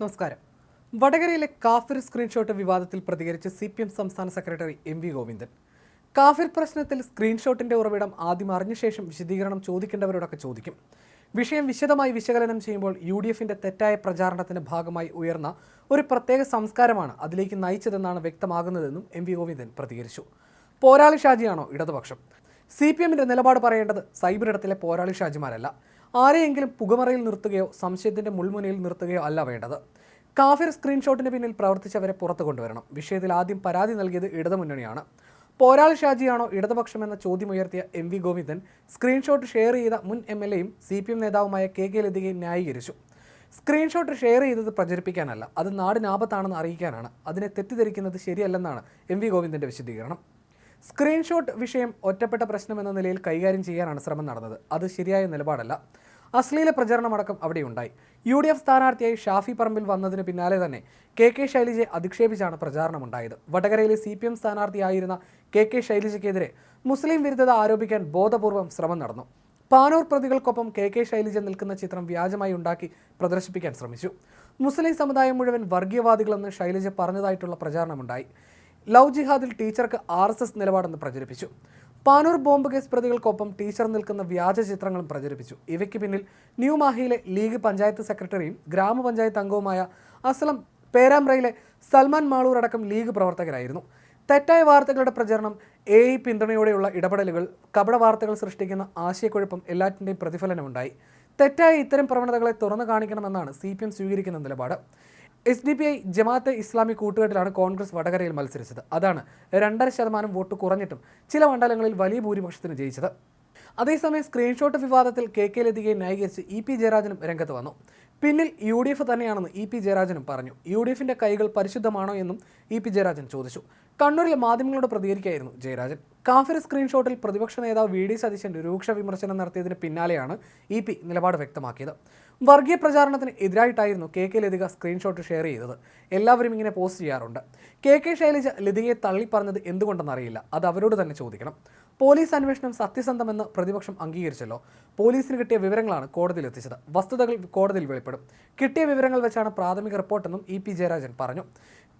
നമസ്കാരം. വടകരയിലെ കാഫിർ സ്ക്രീൻഷോട്ട് വിവാദത്തിൽ പ്രതികരിച്ച് സി പി എം സംസ്ഥാന സെക്രട്ടറി എം വി ഗോവിന്ദൻ. കാഫിർ പ്രശ്നത്തിൽ സ്ക്രീൻഷോട്ടിന്റെ ഉറവിടം ആദ്യം അറിഞ്ഞ ശേഷം വിശദീകരണം ചോദിക്കേണ്ടവരോടൊക്കെ ചോദിക്കും. വിഷയം വിശദമായി വിശകലനം ചെയ്യുമ്പോൾ യു ഡി തെറ്റായ പ്രചാരണത്തിന്റെ ഭാഗമായി ഉയർന്ന ഒരു പ്രത്യേക സംസ്കാരമാണ് അതിലേക്ക് നയിച്ചതെന്നാണ് വ്യക്തമാകുന്നതെന്നും എം വി ഗോവിന്ദൻ പ്രതികരിച്ചു. പോരാളി ഷാജിയാണോ ഇടതുപക്ഷം? സി പി എമ്മിന്റെ നിലപാട് പറയേണ്ടത് സൈബർ ഇടത്തിലെ പോരാളി ഷാജിമാരല്ല. ആരെയെങ്കിലും പുകമറയിൽ നിർത്തുകയോ സംശയത്തിന്റെ മുൾമുനയിൽ നിർത്തുകയോ അല്ല വേണ്ടത്. കാഫിർ സ്ക്രീൻഷോട്ടിന് പിന്നിൽ പ്രവർത്തിച്ചവരെ പുറത്തു കൊണ്ടുവരണം. വിഷയത്തിൽ ആദ്യം പരാതി നൽകിയത് ഇടതുമുന്നണിയാണ്. പോരാളി ഷാജിയാണോ ഇടതുപക്ഷമെന്ന ചോദ്യമുയർത്തിയ M V Govindan screenshot share ചെയ്ത മുൻ എം എൽ എയും സി പി എം നേതാവുമായ കെ കെ ലതികയെ ന്യായീകരിച്ചു. സ്ക്രീൻഷോട്ട് ഷെയർ ചെയ്തത് പ്രചരിപ്പിക്കാനല്ല. അത് നാടിനാപത്താണെന്ന് അറിയിക്കാനാണ്. അതിനെ തെറ്റിദ്ധരിക്കുന്നത് ശരിയല്ലെന്നാണ് എം വി ഗോവിന്ദന്റെ വിശദീകരണം. സ്ക്രീൻഷോട്ട് വിഷയം ഒറ്റപ്പെട്ട പ്രശ്നം എന്ന നിലയിൽ കൈകാര്യം ചെയ്യാനാണ് ശ്രമം നടന്നത്. അത് ശരിയായ നിലപാടല്ല. അശ്ലീല പ്രചരണമടക്കം അവിടെയുണ്ടായി. യു ഡി എഫ് സ്ഥാനാർത്ഥിയായി ഷാഫി പറമ്പിൽ വന്നതിന് പിന്നാലെ തന്നെ കെ കെ ശൈലജയെ അധിക്ഷേപിച്ചാണ് പ്രചാരണമുണ്ടായത്. വടകരയിലെ സി പി എം സ്ഥാനാർത്ഥിയായിരുന്ന കെ കെ ശൈലജയ്ക്കെതിരെ മുസ്ലിം വിരുദ്ധത ആരോപിക്കാൻ ബോധപൂർവം ശ്രമം നടന്നു. പാനൂർ പ്രതികൾക്കൊപ്പം കെ കെ ശൈലജ നിൽക്കുന്ന ചിത്രം വ്യാജമായി ഉണ്ടാക്കി പ്രദർശിപ്പിക്കാൻ ശ്രമിച്ചു. മുസ്ലിം സമുദായം മുഴുവൻ വർഗീയവാദികളെന്ന് ശൈലജ പറഞ്ഞതായിട്ടുള്ള പ്രചാരണമുണ്ടായി. ലവ് ജിഹാദിൽ ടീച്ചർക്ക് ആർ എസ് എസ് നിലപാടെന്ന് പ്രചരിപ്പിച്ചു. പാനൂർ ബോംബ് കേസ് പ്രതികൾക്കൊപ്പം ടീച്ചർ നിൽക്കുന്ന വ്യാജ ചിത്രങ്ങളും പ്രചരിപ്പിച്ചു. ഇവയ്ക്ക് പിന്നിൽ ന്യൂ മാഹിയിലെ ലീഗ് പഞ്ചായത്ത് സെക്രട്ടറിയും ഗ്രാമപഞ്ചായത്ത് അംഗവുമായ അസ്ലം പേരാമ്പ്രയിലെ സൽമാൻ മാളൂർ അടക്കം ലീഗ് പ്രവർത്തകരായിരുന്നു. തെറ്റായ വാർത്തകളുടെ പ്രചരണം എ ഐ പിന്തുണയോടെയുള്ള ഇടപെടലുകൾ കപട വാർത്തകൾ സൃഷ്ടിക്കുന്ന ആശയക്കുഴപ്പം എല്ലാറ്റിന്റെയും പ്രതിഫലനമുണ്ടായി. തെറ്റായ ഇത്തരം പ്രവണതകളെ തുറന്നു കാണിക്കണമെന്നാണ് സി പി എം സ്വീകരിക്കുന്ന നിലപാട്. S D P I Jamaate Islami കൂട്ടുകെട്ടിലാണ് Congress വടകരയിൽ മത്സരിച്ചത്. അതാണ് രണ്ടര ശതമാനം വോട്ട് കുറഞ്ഞിട്ടും ചില മണ്ഡലങ്ങളിൽ വലിയ ഭൂരിപക്ഷത്തിന് ജയിച്ചത്. അതേസമയം സ്ക്രീൻഷോട്ട് വിവാദത്തിൽ കെ കെ ലതികയെ ന്യായീകരിച്ച് ഇ പി ജയരാജനും രംഗത്ത് വന്നു. പിന്നിൽ യു ഡി എഫ് തന്നെയാണെന്ന് ഇ പി ജയരാജനും പറഞ്ഞു. യു ഡി എഫിന്റെ കൈകൾ പരിശുദ്ധമാണോ എന്നും ഇ പി ജയരാജൻ ചോദിച്ചു. കണ്ണൂരിൽ മാധ്യമങ്ങളോട് പ്രതികരിക്കുകയായിരുന്നു ജയരാജൻ. കാഫിർ സ്ക്രീൻഷോട്ടിൽ പ്രതിപക്ഷ നേതാവ് വി ഡി സതീശൻ രൂക്ഷ വിമർശനം നടത്തിയതിന് പിന്നാലെയാണ് ഇ പി നിലപാട് വ്യക്തമാക്കിയത്. വർഗീയ പ്രചാരണത്തിന് എതിരായിട്ടായിരുന്നു K K Latika screenshot share ചെയ്തത്. എല്ലാവരും ഇങ്ങനെ പോസ്റ്റ് ചെയ്യാറുണ്ട്. കെ കെ ശൈലജ ലതികയെ തള്ളിപ്പറഞ്ഞത് എന്തുകൊണ്ടെന്നറിയില്ല. അത് അവരോട് തന്നെ ചോദിക്കണം. പോലീസ് അന്വേഷണം സത്യസന്ധമെന്ന് പ്രതിപക്ഷം അംഗീകരിച്ചല്ലോ. പോലീസിന് കിട്ടിയ വിവരങ്ങളാണ് കോടതിയിൽ എത്തിച്ചത്. വസ്തുതകൾ കോടതിയിൽ വെളിപ്പെടും. കിട്ടിയ വിവരങ്ങൾ വെച്ചാണ് പ്രാഥമിക റിപ്പോർട്ടെന്നും ഇ പി ജയരാജൻ പറഞ്ഞു.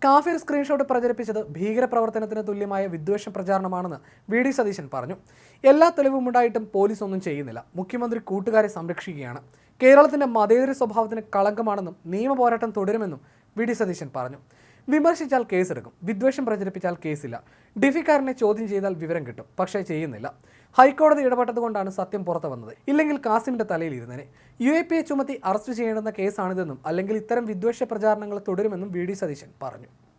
കാഫിർ സ്ക്രീൻഷോട്ട് പ്രചരിപ്പിച്ചത് ഭീകരപ്രവർത്തനത്തിന് തുല്യമായ വിദ്വേഷ പ്രചാരണമാണെന്ന് വി ഡി സതീശൻ പറഞ്ഞു. എല്ലാ തെളിവും ഉണ്ടായിട്ടും പോലീസ് ഒന്നും ചെയ്യുന്നില്ല. മുഖ്യമന്ത്രി കൂട്ടുകാരെ സംരക്ഷിക്കുകയാണ്. കേരളത്തിന്റെ മതേതര സ്വഭാവത്തിന് കളങ്കമാണെന്നും നിയമപോരാട്ടം തുടരുമെന്നും വി ഡി സതീശൻ പറഞ്ഞു. വിമർശിച്ചാൽ കേസെടുക്കും. വിദ്വേഷം പ്രചരിപ്പിച്ചാൽ കേസില്ല. ഡിഫിക്കാരനെ ചോദ്യം ചെയ്താൽ വിവരം കിട്ടും. പക്ഷേ ചെയ്യുന്നില്ല. ഹൈക്കോടതി ഇടപെട്ടതുകൊണ്ടാണ് സത്യം പുറത്തു വന്നത്. ഇല്ലെങ്കിൽ കാസിമിന്റെ തലയിൽ ഇരുന്നേനെ യു എ പി എ ചുമത്തി അറസ്റ്റ് ചെയ്യേണ്ടുന്ന കേസാണിതെന്നും അല്ലെങ്കിൽ ഇത്തരം വിദ്വേഷ പ്രചാരണങ്ങൾ തുടരുമെന്നും വി ഡി സതീശൻ പറഞ്ഞു.